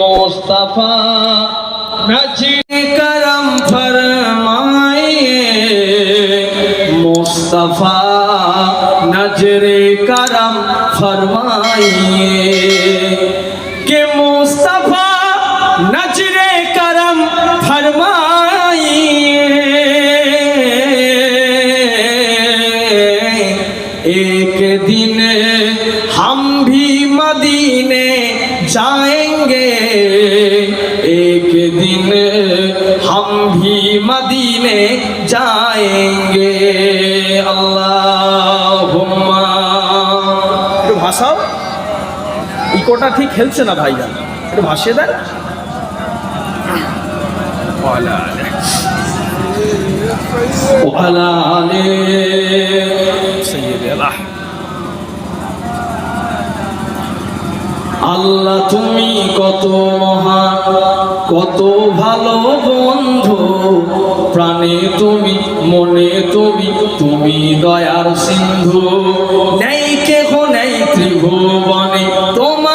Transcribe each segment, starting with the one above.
মোস্তফা ইকোটা ঠিক খেলছে না ভাইজান একটু ভাসিয়ে দেন وعلى آله আল্লাহ তুমি কত মহান কত ভালো বন্ধু প্রাণে তুমি মনে তুমি তুমি দয়ার সিন্ধু নেই কেহ নেই ত্রিভুবনে তোমারই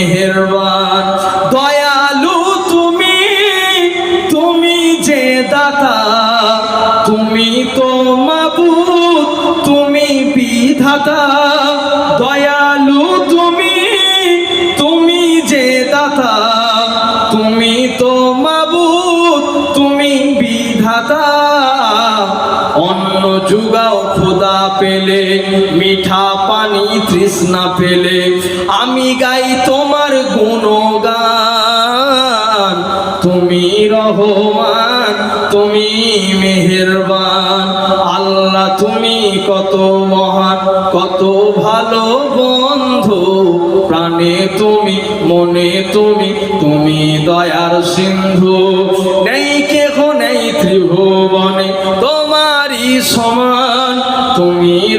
খোদা পেলে, মিঠা পানি তৃষ্ণা পেলে, আমি গাই তোমার গুণগান। তুমি রহমান, তুমি মেহেরবান। আল্লাহ, তুমি কত মহান, কত ভালো বন্ধু। প্রাণে তুমি, মনে তুমি তুমি দয়ার সিন্ধু।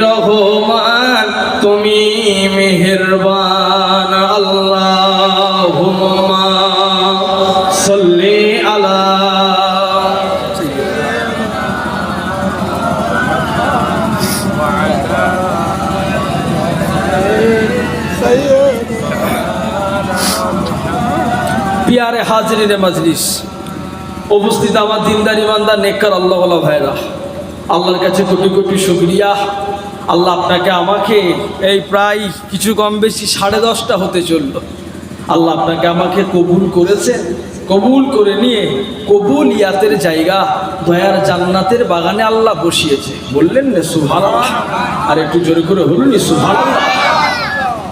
রহমান, তুমি মেহেরবান আল্লাহ সাল্লি আলা পিয়ারে হাজরিনে মাজলিস। উপস্থিত আমার দিনদার ইমানদার নেকর আল্লাহ ভাইরা। আল্লাহর কাছে কোটি কোটি শুক্রিয়া। আল্লাহ আপনাকে আমাকে এই প্রায় কিছু কম বেশি সাড়ে দশটা হতে চলল। আল্লাহ আপনাকে আমাকে কবুল করেছে কবুল করে নিয়ে কবুল ইয়াতের জায়গা, দয়ার জান্নাতের বাগানে আল্লাহ বসিয়েছে। বললেন না সুভান আর একটু জোরে করে বলুন সুভান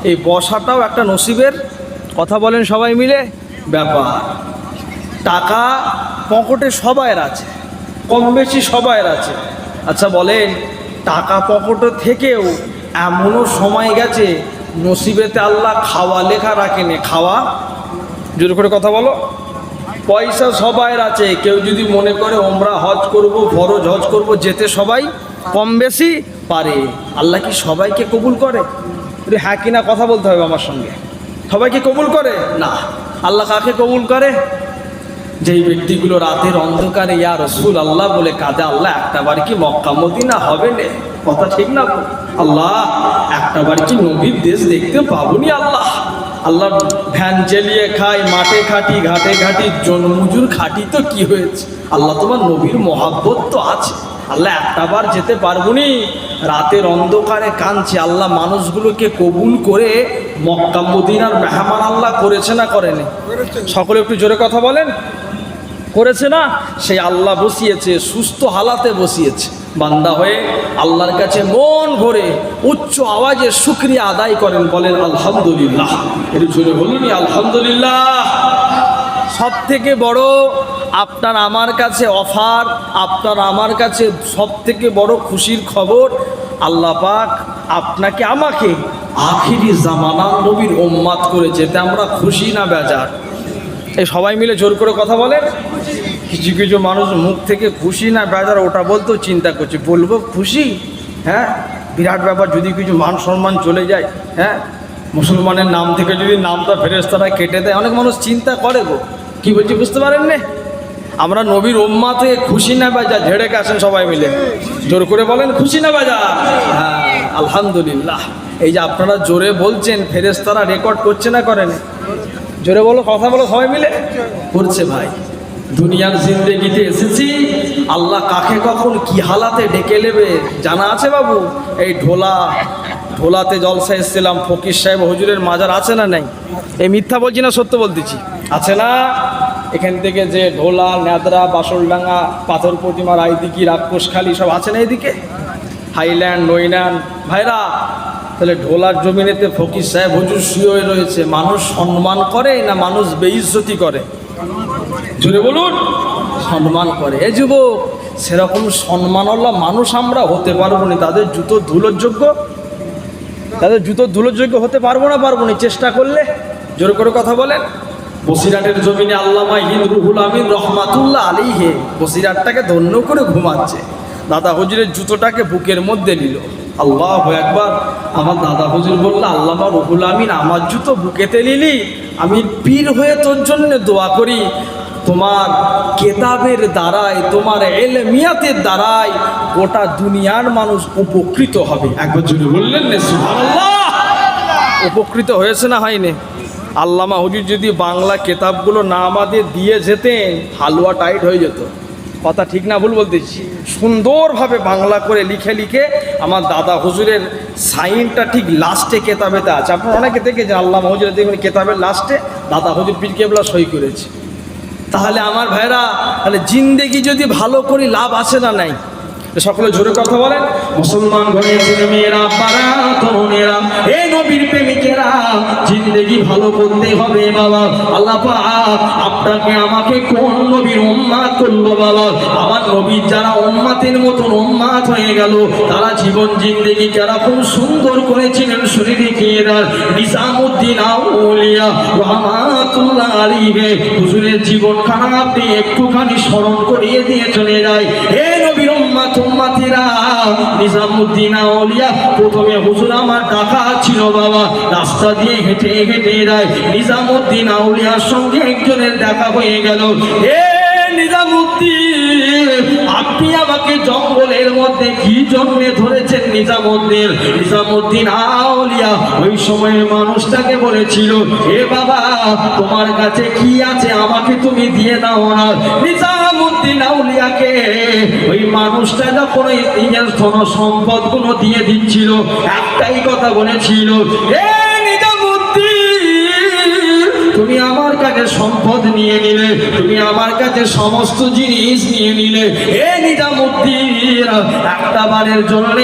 এই বসাটাও একটা নসিবের কথা বলেন সবাই মিলে। ব্যাপার। টাকা পকেটে সবাইয়ের আছে, কম বেশি সবাইয়ের আছে। আচ্ছা বলেন টাকা পকেটে থেকেও এমনও সময় গেছে, নসিবেতে আল্লাহ খাওয়া লেখা রাখেনি। খাওয়া? জোর করে কথা বলো। পয়সা সবাইয়ের আছে, কেউ যদি মনে করে ওমরা হজ করব, ফরজ হজ করব, যেতে সবাই কম বেশি পারে। আল্লাহ কি সবাইকে কবুল করে? হ্যাঁ কিনা কথা বলতে হবে আমার সঙ্গে। সবাইকে কবুল করে? না। আল্লাহ কাকে কবুল করে? যেই ব্যক্তিগুলো রাতের অন্ধকারে ইয়া রসুল আল্লাহ বলে কাঁদে আল্লাহ একটা বার কি মক্কা মদিনা হবে নে? কথা ঠিক না আল্লাহ একটা বার কি নবীর দেশ দেখতে পাবনি আল্লাহ? আল্লাহ ভ্যান চালিয়ে খাই মাঠে খাটি ঘাটে ঘাটি জনমজুর খাটি তো কি হয়েছে? আল্লাহ তোমার নবীর মহাব্বত তো আছে। আল্লাহ একটা বার যেতে পারবনি রাতের অন্ধকারে কাঁদছে আল্লাহ মানুষগুলোকে কবুল করে মক্কা মদিনার মেহমান আল্লাহ করেছে না করেনি? সকলে একটু জোরে কথা বলেন। করেছে না, সেই আল্লাহ বসিয়েছে, সুস্থ হালাতে বসিয়েছে। বান্দা হয়ে আল্লাহর কাছে মন ভরে উচ্চ আওয়াজে শুক্রিয়া আদায় করেন, বলেন, আলহামদুলিল্লাহ। একটু জোরে বলুন, আলহামদুলিল্লাহ। সব থেকে বড় আপনার আমার কাছে অফার, আপনার আমার কাছে সব থেকে বড় খুশির খবর, আল্লাহ পাক আপনাকে আমাকে আখিরি জামানা নবীর ওম্মাদ করেছে। তা আমরা খুশি না বেজার? এই সবাই মিলে জোর করে কথা বলেন। কিছু কিছু মানুষ মুখ থেকে খুশি না বেজার, ওটা বলতেও চিন্তা করছে। বলব খুশি? হ্যাঁ? বিরাট ব্যাপার, যদি কিছু মান সম্মান চলে যায় হ্যাঁ? মুসলমানের নাম থেকে যদি নামটা ফেরেস্তারা কেটে দেয়, অনেক মানুষ চিন্তা করে গো। কী বলছি, বুঝতে পারেন না আমরা নবীর ওম্মা থেকে খুশি না বাজা ঝেড়ে আসেন সবাই মিলে? জোর করে বলেন, খুশি না বাজা হ্যাঁ আলহামদুলিল্লাহ। এই যে আপনারা জোরে বলছেন ফেরেস্তারা রেকর্ড করছে না করেন? জোরে বলো, কথা বলো সবাই মিলে? করছে ভাই। দুনিয়ার জিন্দেগিতে এসেছি। আল্লাহ কাকে কখন কি হালাতে ডেকে নেবে জানা আছে বাবু? এই ঢোলা, ঢোলাতে জলসা এসেছিলাম, ফকির সাহেব হজুরের মাজার আছে না নাই? এই মিথ্যা বলছি না, সত্য বলতেছি? আছে না? এখান থেকে যে ঢোলা, ন্যাদরা, বাসলডাঙ্গা, পাথর প্রতিমা রায়দিকি রাক্ষসখালি সব আছে না এদিকে? হাইল্যান্ড, নৈনান। ভাইরা, তাহলে ঢোলার জমিনেতে ফকির সাহেব হুজুর শুয়ে রয়েছে। মানুষ সম্মান করে না মানুষ বেইজ্জতি করে? জুড়ে বলুন। সম্মান করে। এ যুবক সেরকম সম্মানওয়ালা মানুষ আমরা হতে পারব না। তাদের জুতো ধুলোর যোগ্য তাদের জুতো ধুলোর যোগ্য হতে পারব না পারব না? চেষ্টা করলে। জোর করে কথা বলেন। বসিরাটের জমিনে আল্লামা হিদ রুহুল আমিন রহমাতুল্লাহ আলী হে বসিরাটটাকে ধন্য করে ঘুমাচ্ছে। দাদা হুজুরের জুতোটাকে বুকের মধ্যে নিল। আল্লাহ একবার আমার দাদা হুজুর বলল আল্লামা রুহুল আমিন আমার জুতো বুকেতে নিলি। আমি পীর হয়ে তোর জন্য দোয়া করি। তোমার কেতাবের দ্বারায় তোমার এলমিয়াতের দ্বারায় গোটা দুনিয়ার মানুষ উপকৃত হবে। একবার জুড়ে বললেন উপকৃত হয়েছে না হয়নি? আল্লামা হুজুর যদি বাংলা কেতাবগুলো না আমাদের দিয়ে যেতেন হালুয়া টাইট হয়ে যেত। কথা ঠিক না ভুল বলতেছি। সুন্দরভাবে বাংলা করে লিখে লিখে আমার দাদা হুজুরের সাইনটা ঠিক লাস্টে কেতাবেতে আছে। আপনারা অনেকে দেখেছেন আল্লাহ হুজুরের দেখবেন কেতাবের লাস্টে দাদা হুজুর পীর কেবলা সই করেছে। তাহলে আমার ভাইরা তাহলে জিন্দেগি যদি ভালো করি লাভ আসে না নাই? সকলে জোরে কথা বলেন। মুসলমান ঘরে মেয়েরা, পাড়া তরুণেরা এই নবীর প্রেমিকেরা, জিন্দেগি ভালো করতে হবে বাবা। আল্লাহ আপনাকে, আমাকে কোন নবীর উম্মাত করল বাবা? আমার নবীর যারা উম্মাতের মতন উম্মাত হয়ে গেল, তারা জীবন জিন্দেগি যারা খুব সুন্দর করেছিলেন শুনে দেখিয়ে দেন নিজামুদ্দিন আউলিয়া রহমাতুল্লাহ আলীকে হুজুরের জীবনখানা আপনি একটুখানি স্মরণ করিয়ে দিয়ে চলে যায়। উম্মাতিরা নিজামুদ্দিন আউলিয়া। প্রথমে হুজুর আমার ডাকা ছিল বাবা। রাস্তা দিয়ে হেঁটে হেঁটে যায়। নিজামুদ্দিন আউলিয়ার সঙ্গে একজনের দেখা হয়ে গেল। নিজামুদ্দিন, আপনি আমাকে জঙ্গলের মধ্যে কি জন্মে ধরেছেন নিজামুদ্দিন? নিজামুদ্দিন আউলিয়া ওই সময়ে মানুষটাকে বলেছিল, এ বাবা, তোমার কাছে কি আছে আমাকে তুমি দিয়ে দাও না। নিজামুদ্দিন আউলিয়াকে ওই মানুষটা দিয়ে দিচ্ছিল একটাই কথা বলেছিল এ তুমি আমার কাছে সম্পদ নিয়ে নিলে, তুমি আমার কাছে সমস্ত জিনিস নিয়ে নিলে। এ নিজামুদ্দিন, একটা বারের জন্য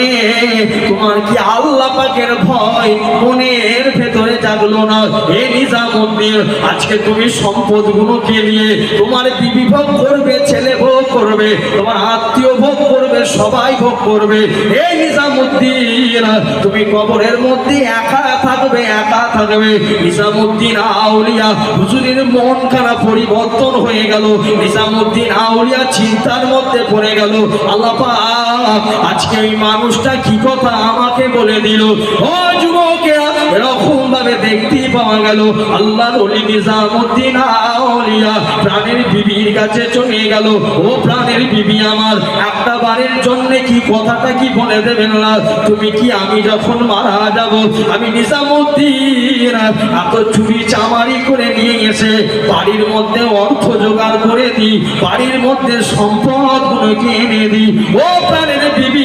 তোমার কি আল্লাহ পাকের ভয় মনের ভেতরে জাগলো না? এ নিজামুদ্দিন, আজকে তুমি সম্পদ গুলোকে নিয়ে তোমার বিবি করবে, ছেলে ভোগ করবে, তোমার আত্মীয় ভোগ সবাই ভোগ করবে। এই নিজামুদ্দিন, তুমি কবরের মধ্যে একা থাকবে একা থাকবে। নিজামুদ্দিন আউলিয়া, হুজুরের মন খারাপ পরিবর্তন হয়ে গেল। নিজামুদ্দিন আউলিয়া চিন্তার মধ্যে পড়ে গেল। আল্লাপা আজকে ওই মানুষটা কি কথা আমাকে বলে দিল? ও যুবকেরা এরকম ভাবে দেখতেই পাওয়া গেল। আল্লাহ নিজামুদ্দিন আউলিয়া, প্রাণের বিবির কাছে চলে গেল। ও প্রাণের বিবি আমার, একটা বারের জন্য কি কথাটা কি বলে দেবেন না? তুমি কি আমি যখন মারা যাব, আমি নিজামুদ্দিন, এত চুরি চামারি করে নিয়ে এসে বাড়ির মধ্যে অর্থ জোগাড় করে দিই, বাড়ির মধ্যে সম্পদ গুলোকে এনে দিই। ও প্রাণের বিবি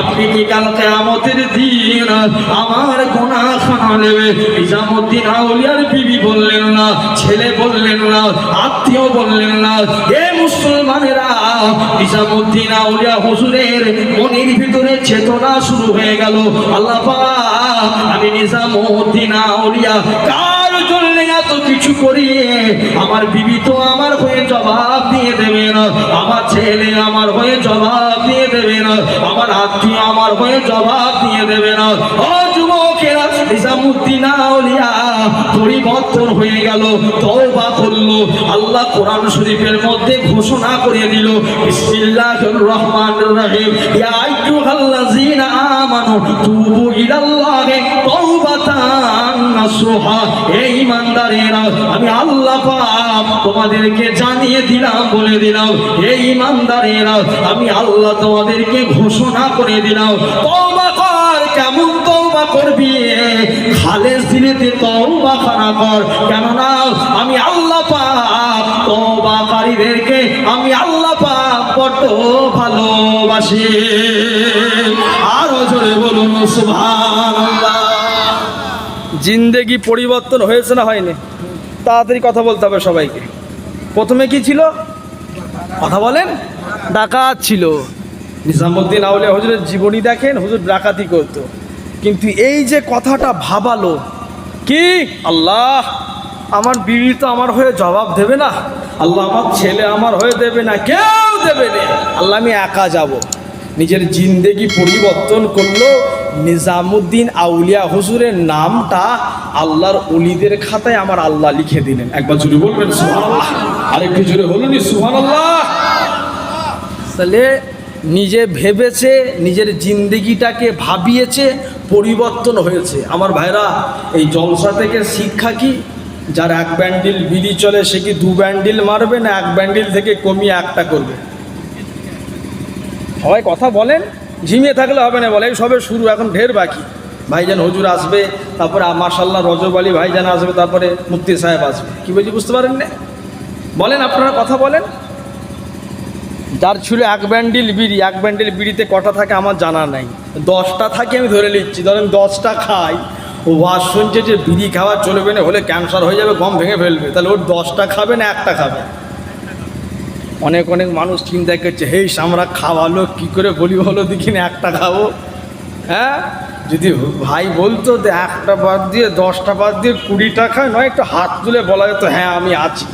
আপনি কি কালকে আমাদের দিন আমার গোনা খানা নেবে। নিজামুদ্দিন আউলিয়ার বিবি বললেন না, ছেলে বললেন না, আত্মীয় বললেন না। এ মুসলমানেরা, নিজামুদ্দিন আউলিয়া হুজুরের মনের ভিতরে চেতনা শুরু হয়ে গেল। আল্লাহ আমি নিজামুদ্দিন আউলিয়া কার এত কিছু করি আমার বিবি তো আমার হয়ে জবাব দিয়ে দেবে না, আমার ছেলে আমার হয়ে জবাব দিয়ে দেবে না, আমার আত্মীয় আমার হয়ে জবাব দিয়ে দেবে না। ও পরিবর্তন হয়ে গেল, তওবা করল, আল্লাহ কোরআন শরীফের মধ্যে ঘোষণা করে দিল, বিসমিল্লাহির রহমানির রহিম, ইয়া আইয়ুহাল্লাযীনা আমানু তুবু ইলাল্লাহি আমি আল্লাহ তোমাদেরকে জানিয়ে দিলাম, বলে দিলাম। আমি আল্লাহ তোমাদেরকে ঘোষণা করে দিলাম। তওবা কর, কেমন তওবা করবি? খালেস দিলেতে তওবা খানা কর। কেননা, আমি আল্লাহ পাক আমি আল্লাহ পাক ভালোবাসি। আরও জোরে বলুন, সুবহানাল্লাহ। জিন্দেগি পরিবর্তন হয়েছে না হয়নি? তাড়াতাড়ি কথা বলতে হবে সবাইকে। প্রথমে কি ছিল? কথা বলেন। ডাকাত ছিল। নিজামুদ্দিন আউলিয়া হুজুরের জীবনী দেখেন, হুজুর ডাকাতি করতো। কিন্তু এই যে কথাটা ভাবালো, কি? আল্লাহ, আমার বিবি তো আমার হয়ে জবাব দেবে না? আল্লাহ আমার ছেলে আমার হয়ে দেবে না, কেউ দেবে না। আল্লাহ, আমি একা যাব। নিজের জিন্দেগি পরিবর্তন করল নিজামুদ্দিন আউলিয়া হুজুরের নামটা আল্লাহর অলিদের খাতায় আমার আল্লাহ লিখে দিলেন। একবার জুড়ে বলবেন সুহান আল্লাহ আরেকটু জুড়ে বলুন সুহান আল্লাহ তাহলে নিজে ভেবেছে, নিজের জিন্দেগিটাকে ভাবিয়েছে, পরিবর্তন হয়েছে। আমার ভাইরা, এই জলসা থেকে শিক্ষা কি? যার এক ব্যান্ডিল বিড়ি চলে, সে কি দু ব্যান্ডিল মারবে না এক ব্যান্ডিল থেকে কমিয়ে একটা করবে? সবাই কথা বলেন। ঝিমিয়ে থাকলে হবে না বলে। এই সবে শুরু, এখন ঢের বাকি। ভাইজান হজুর আসবে, তারপরে মার্শাল্লাহ রজব আলী ভাইজান আসবে, তারপরে মুফতি সাহেব আসবে। কি বলছি, বুঝতে পারেন না? বলেন, আপনারা কথা বলেন। যার ছিল এক ব্যান্ডিল বিড়ি, এক ব্যান্ডিল বিড়িতে কটা থাকে আমার জানা নাই। দশটা থাকে আমি ধরে নিচ্ছি। ধরেন দশটা খাই, ও ওয়াজ শুনছে যে বিড়ি খাওয়া চলবে না, হলে ক্যান্সার হয়ে যাবে, গম ভেঙে ফেলবে। তাহলে ওর দশটা খাবে না, একটা খাবে? অনেক অনেক মানুষ চিন্তা করছে, হেই, আমরা খাওয়ালো, কি করে বলি বলো দেখি না, একটা খাব? হ্যাঁ? যদি ভাই বলতো যে একটা বাদ দিয়ে, দশটা বাদ দিয়ে কুড়িটা খায়, নয়, একটু হাত তুলে বলা যেত হ্যাঁ আমি আছি।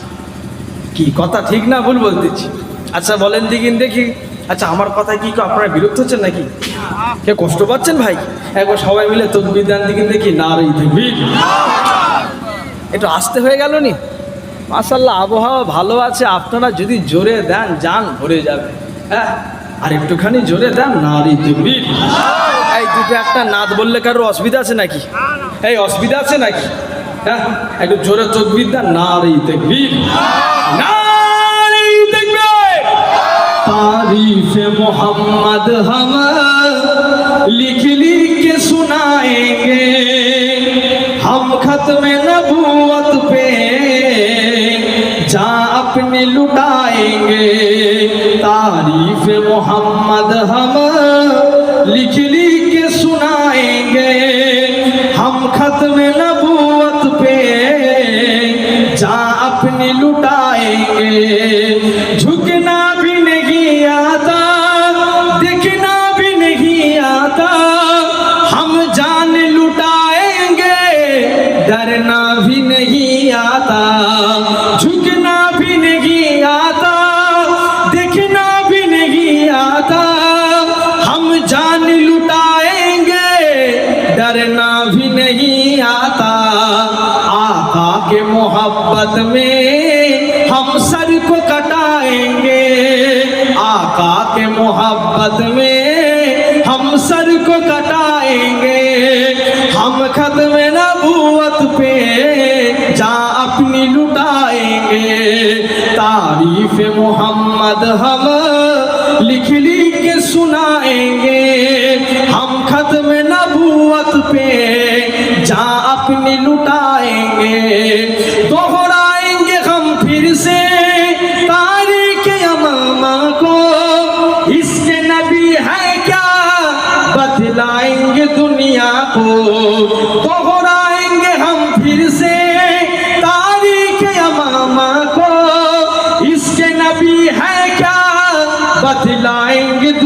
কি কথা ঠিক না, ভুল বলতেছি। আচ্ছা বলেন দেখিন, দেখি। আচ্ছা আমার কথা কি আপনারা বিরক্ত হচ্ছেন নাকি? কে কষ্ট পাচ্ছেন ভাই? একবার সবাই মিলে তদবির দেন, দেখিন, দেখি না রে একটু আসতে হয়ে গেল নি? মাসাল্লাহ আবহাওয়া ভালো আছে, আপনারা যদি জোরে দেন যান ভরে যাবে। হ্যাঁ আর একটুখানি জোরে দেন, নারী দুবি এই দুটো একটা নাচ বললে কারোর অসুবিধা আছে নাকি? এই অসুবিধা আছে নাকি? হ্যাঁ একটু জোরে চোখ বিদ্যা নারী দেখবি নারী দেখবে। তারিফে মোহাম্মদ হাম লিখ লিখ কে সুনায়েঙ্গে হাম খতমে নবুয়ত পে جہاں اپنی لٹائیں گے۔ تعریف محمد ہم لکھ لی کے سنائیں گے۔ ہم ختم نبوت پہ جہاں اپنی لٹائیں گے۔ جھکنا حرف محمد ہم لکھ لی کے سنائیں گے۔ ہم ختم نبوت پہ جا اپنی لٹائیں گے۔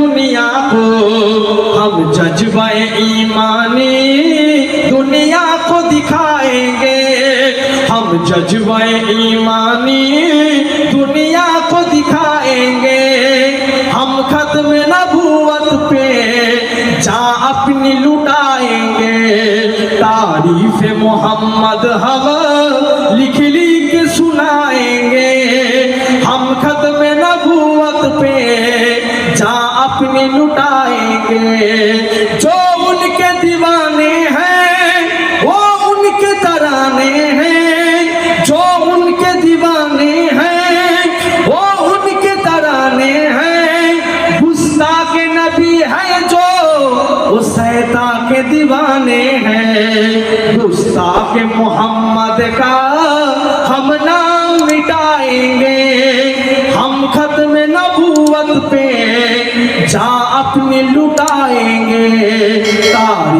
دنیا کو، ہم ججبہ ایمانی دنیا کو دکھائیں گے۔ ہم ججبہ ایمانی دنیا کو دکھائیں گے۔ ہم ختم نبوت پہ جا اپنی لٹائیں گے۔ تعریف محمد ہم لکھ لی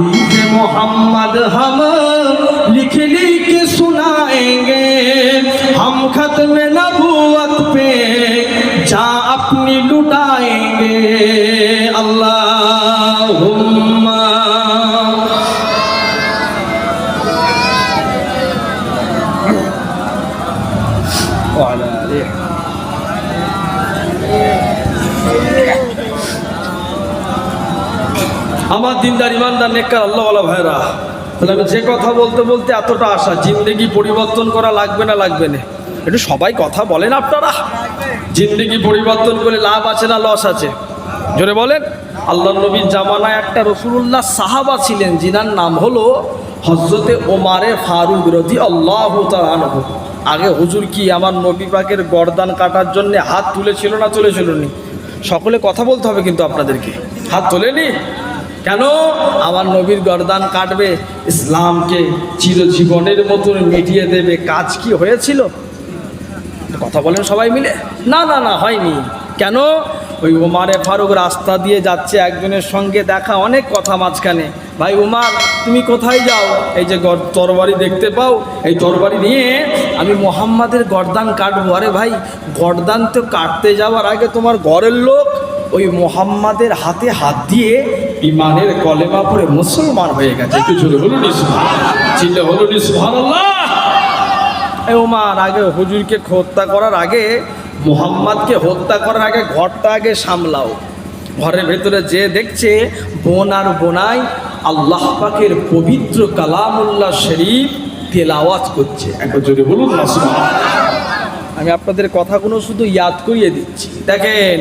तारीफ मोहम्मद हम लिख लिख सुनाएंगे हम खत्म नबूवत पे जा अपनी लुटाएंगे अल्लाह আমার দিনদার ইমানদার নেককার, আল্লাহওয়ালা ভাইরা তাহলে আমি যে কথা বলতে বলতে এতটা আশা, জিন্দগি পরিবর্তন করা লাগবে না লাগবে না। একটু সবাই কথা বলেন আপনারা। জিন্দগি পরিবর্তন করে লাভ আছে না লস আছে? জোরে বলেন। আল্লাহ নবীর জামানায় একটা রসুল্লাহ সাহাবা ছিলেন যিনার নাম হলো হজরতে ওমারে ফারুক রদি আল্লাহ আনহু। আগে হুজুর কি আমার নবী পাকের গরদান কাটার জন্য হাত তুলেছিল না তুলেছিল নি? সকলে কথা বলতে হবে কিন্তু আপনাদেরকে। হাত তোলেনি? কেন? আমার নবীর গরদান কাটবে, ইসলামকে চিরজীবনের মতন মিটিয়ে দেবে। কাজ কি হয়েছিল? কথা বলেন সবাই মিলে। না না না, হয়নি। কেন? ওই উমারে ফারুক রাস্তা দিয়ে যাচ্ছে, একজনের সঙ্গে দেখা, অনেক কথা মাঝখানে। ভাই উমার, তুমি কোথায় যাও? এই যে তরবারি দেখতে পাও? এই তরবারি নিয়ে আমি মোহাম্মদের গরদান কাটবো। আরে ভাই, গরদান তো কাটতে যাওয়ার আগে তোমার ঘরের লোক ওই মোহাম্মদের হাতে হাত দিয়ে ইমানের কলেমা পড়ে মুসলমান হয়ে গেছে। জোরে বলুন চিল্লে বলুন ওমার আগে হুজুরকে হত্যা করার আগে মোহাম্মদকে হত্যা করার আগে ঘরটা আগে সামলাও। ঘরের ভেতরে যে দেখছে বোন আর বোনাই আল্লাহ পাকের পবিত্র কালামুল্লাহ শরীফ তেলাওয়াজ করছে। জোরে বলুন আমি আপনাদের কথাগুলো শুধু ইয়াদ করিয়ে দিচ্ছি। দেখেন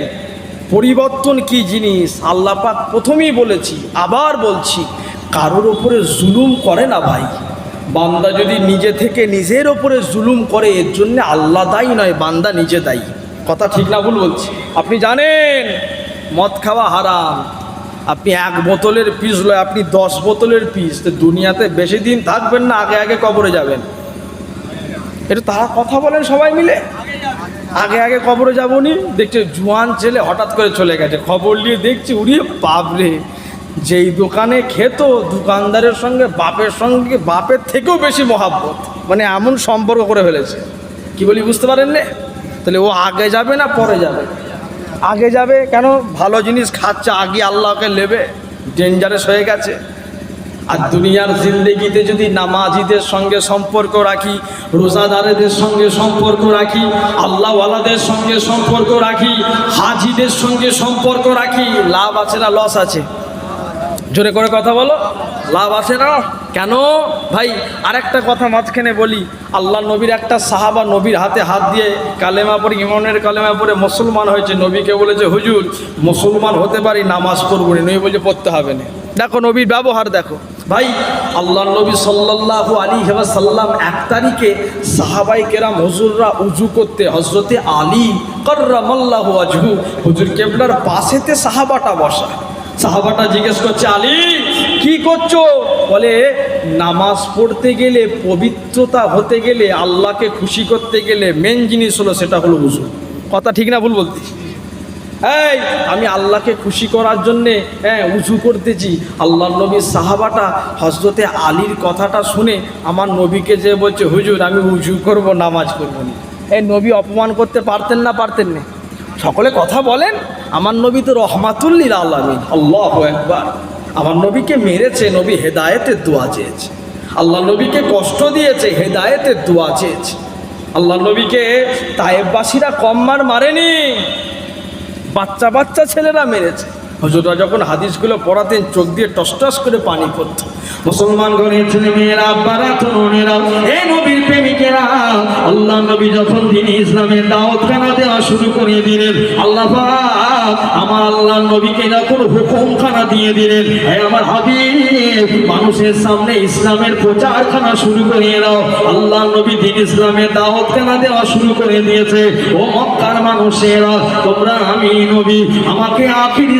পরিবর্তন কি জিনিস? আল্লাহ পাক প্রথমেই বলেছি, আবার বলছি, কারোর ওপরে জুলুম করে না ভাই। বান্দা যদি নিজে থেকে নিজের ওপরে জুলুম করে, এর জন্য আল্লাহ দায়ী নয়, বান্দা নিজে দায়ী। কথা ঠিক না ভুল বলছি। আপনি জানেন, মদ খাওয়া হারাম। আপনি এক বোতলের পিস লয়, আপনি দশ বোতলের পিস, তো দুনিয়াতে বেশি দিন থাকবেন না, আগে আগে কবরে যাবেন। এটা তারা কথা বলেন সবাই মিলে। আগে আগে কবরে যাবনি? দেখছে জুয়ান ছেলে হঠাৎ করে চলে গেছে। খবর নিয়ে দেখছি, উড়িয়ে বাপরে, যেই দোকানে খেত, দোকানদারের সঙ্গে, বাপের সঙ্গে, বাপের থেকেও বেশি মহাব্বত। মানে এমন সম্পর্ক করে ফেলেছে। কি বলি, বুঝতে পারেন নে তাহলে ও আগে যাবে না পরে যাবে? আগে যাবে কেন? ভালো জিনিস খাচ্ছে, আগে আল্লাহকে নেবে। ডেঞ্জারাস হয়ে গেছে। আর দুনিয়ার জিন্দেগিতে যদি নামাজিদের সঙ্গে সম্পর্ক রাখি, রোজাদারেদের সঙ্গে সম্পর্ক রাখি, আল্লাহওয়ালাদের সঙ্গে সম্পর্ক রাখি, হাজিদের সঙ্গে সম্পর্ক রাখি, লাভ আছে না লস আছে? জোরে করে কথা বলো। লাভ আছে না? কেন? ভাই, আরেকটা কথা মাঝখানে বলি। আল্লাহ নবীর একটা সাহাবা নবীর হাতে হাত দিয়ে কালেমা পরে ইমনের কালেমা পরে মুসলমান হয়েছে। নবীকে বলেছে, হুজুর, মুসলমান হতে পারি, নামাজ পড়ব না। নবী বলছে, পড়তে হবে না। দেখো নবীর ব্যবহার দেখো। ভাই আল্লাহ নবী সাল্লাল্লাহু আলী সাল্লাম এক তারিখে সাহাবাই কেরাম হজুররা উজু করতে হজরতে আলী কর্রামাল্লাহু আজহু হুজুর কেবলার পাশেতে সাহাবাটা বসা সাহাবাটা জিজ্ঞেস করছে, আলী, কি করছ? বলে, নামাজ পড়তে গেলে, পবিত্রতা হতে গেলে, আল্লাহকে খুশি করতে গেলে মেন জিনিস হলো সেটা হলো উজু। কথা ঠিক না ভুল বলতে এই, আমি আল্লাহকে খুশি করার জন্যে হ্যাঁ উজু করতেছি। আল্লাহ নবীর সাহাবাটা হজরতে আলীর কথাটা শুনে আমার নবীকে যে বলছে, হুজুর, আমি উজু করব, নামাজ করব না। এই নবী অপমান করতে পারতেন না পারতেন না। সকলে কথা বলেন, আমার নবী তো রহমাতুল্লিল আলমিন, আল্লাহ একবার আমার নবীকে মেরেছে, নবী হেদায়েতের দোয়া চেয়েছে। আল্লাহ নবীকে কষ্ট দিয়েছে, হেদায়েতের দোয়া চেয়েছে। আল্লাহ নবীকে তায়েববাসীরা কম মার মারেনি। বাচ্চা বাচ্চা ছেলেরা মেরেছে। হজরতরা যখন হাদিসগুলো পড়াতেন, চোখ দিয়ে টস টস করে পানি পড়তো। মুসলমান ঘরের ছেলে মেয়েরা, আব্বারা তরুণেরা এ নবীর প্রেমিকেরা আল্লাহ নবী যখন দিন ইসলামের দাওয়াত খানা দেওয়া শুরু করে দিলেন, আল্লাহ আমার আল্লাহ নবীকে যখন হুকুম খানা দিয়ে দিলেন। আমার হাবিব, মানুষের সামনে ইসলামের প্রচারখানা শুরু করিয়ে দাও। আল্লাহ নবী দিন ইসলামের দাওয়াত খানা দেওয়া শুরু করে দিয়েছে। ও মক্কার মানুষেরা, তোমরা আমি নবী, আমাকে আখিরি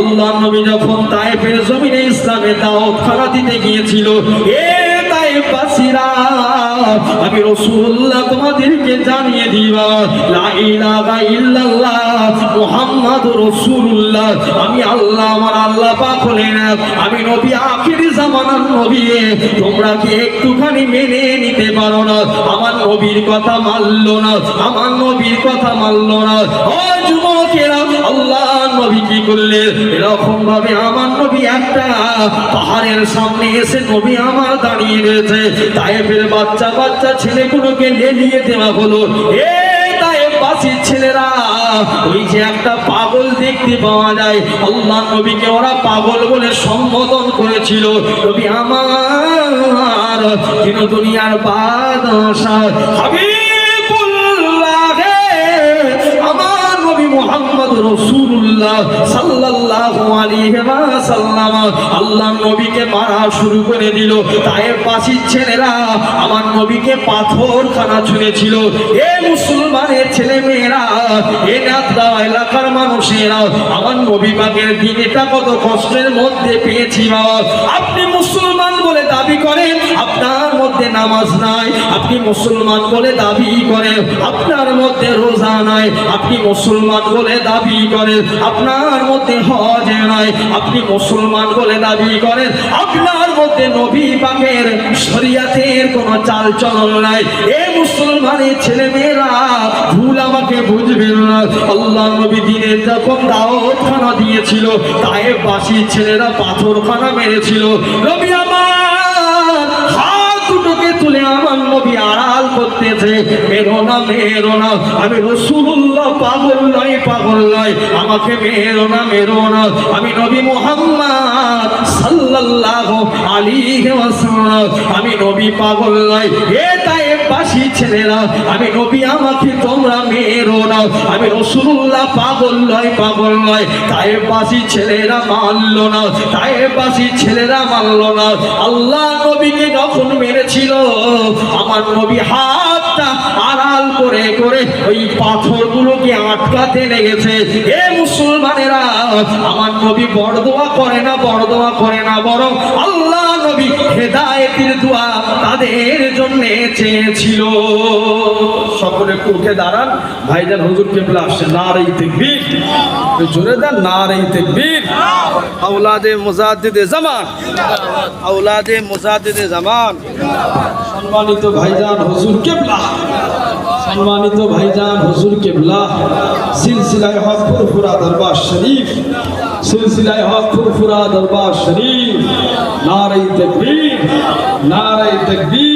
আল্লাহ নবী যখন তাইফের জমিনে ইসলামে দাওয়াত খানা দিতে গিয়েছিল, এ তাইফবাসীরা আমি রাসূলুল্লাহ তোমাদেরকে জানিয়ে দিবা, লা ইলাহা ইল্লাল্লাহ, মুহাম্মাদুর রাসূলুল্লাহ, আমি আল্লাহ, আমার আল্লাহ পাক হলেন, আমি নবী আখিরি জামানার নবী, তোমরা কি একটুখানি মেনে নিতে পারো না? আমার নবীর কথা মানলো না, আমার নবীর কথা মানলো না। ও যুবকেরা, আল্লাহ নবী কি করলেন এরকম ভাবে আমার নবী একটা পাহাড়ের সামনে এসে নবী আমার দাঁড়িয়ে রয়েছে। তাইফের বাচ্চা বাচ্চা ছেলেগুলোকে লেলিয়ে দেওয়া হলো। এ ছেলেরা, ওই যে একটা পাগল দেখতে পাওয়া যায়। নবীকে ওরা পাগল বলে সম্বোধন করেছিল। আমার দিন দুনিয়ার বাদশাহ হাবিবুল্লাহ রাসূলুল্লাহ সাল্লাল্লাহু আলাইহি ওয়াসাল্লাম, আল্লাহ নবীকে মারা শুরু করে দিল। তায়ের পাশি ছেলেরা আমার নবীকে পাথর খানা ছুঁড়েছিল। এ মুসলমানের ছেলে মেয়েরা এ নাতরা এলাকার মানুষেরা, আমার নবী পাকের দিন এটা কত কষ্টের মধ্যে পেয়েছি বাবা আপনি মুসলমান বলে দাবি করেন মধ্যে নামাজ নাই, আপনি মুসলমান বলে দাবি করেন, আপনার মধ্যে রোজা নাই, আপনি মুসলমান বলে দাবি করেন, আপনার মধ্যে হজ নাই, আপনি মুসলমান বলে দাবি করেন, আপনার মধ্যে নবী পাকের শরিয়াতের কোনো চাল চলন নাই। এ মুসলমানের ছেলে মেয়েরা ভুল আমাকে বুঝবেন না। আল্লাহ নবী দিনের যখন দাওয়াত খানা দিয়েছিল তাই বাসি ছেলেরা পাথর খানা মেরেছিল। নবী আমার হাত তুলে আমার নবী আড়াল করতেছে, মেরো না মেরো না, আমি রসুল্লাহ পাগল নয় পাগল নয় আমাকে মেরো না মেরো না, আমি নবী মোহাম্মদ সাল্লাল্লাহু আলী আমি নবী পাগল নয় এ তাই বাসি ছেলেরা আমি নবী আমাকে তোমরা মেরো না আমি রসুল্লাহ পাগল নয় পাগল নয়। তাই বাসি ছেলেরা মানলো না তাই বাসি ছেলেরা মানলো না। আল্লাহ নবীকে যখন মেরেছিল, আমার নবী হাতটা আড়াল করে করে ওই পাথরগুলোকে আটকাতে লেগেছে। এ মুসলমানেরা, আমার নবী বড়দোয়া করে না, বড়দোয়া করে না, বরং আল্লাহ হেদায়েতের দোয়া তাদের জন্য চেয়েছিল। সকলে উঠে দাঁড়ান। ভাইজান হুজুর কেবলা আসছে। না রে তেকবীর জোরে দেন। না রে তেকবীর। আওলাদে মুজাদ্দিদে জামান। আওলাদে মুজাদ্দিদে জামান। সম্মানিত ভাইজান হুজুর কেবলা। সম্মানিত ভাইজান হুজুর কেবলা। সিলসিলায় হক ফুরফুরা দরবার শরীফ। সিলসিলায় হক ফুরফুরা দরবার শরীফ। নারাই তকবীর নারাই তকবীর।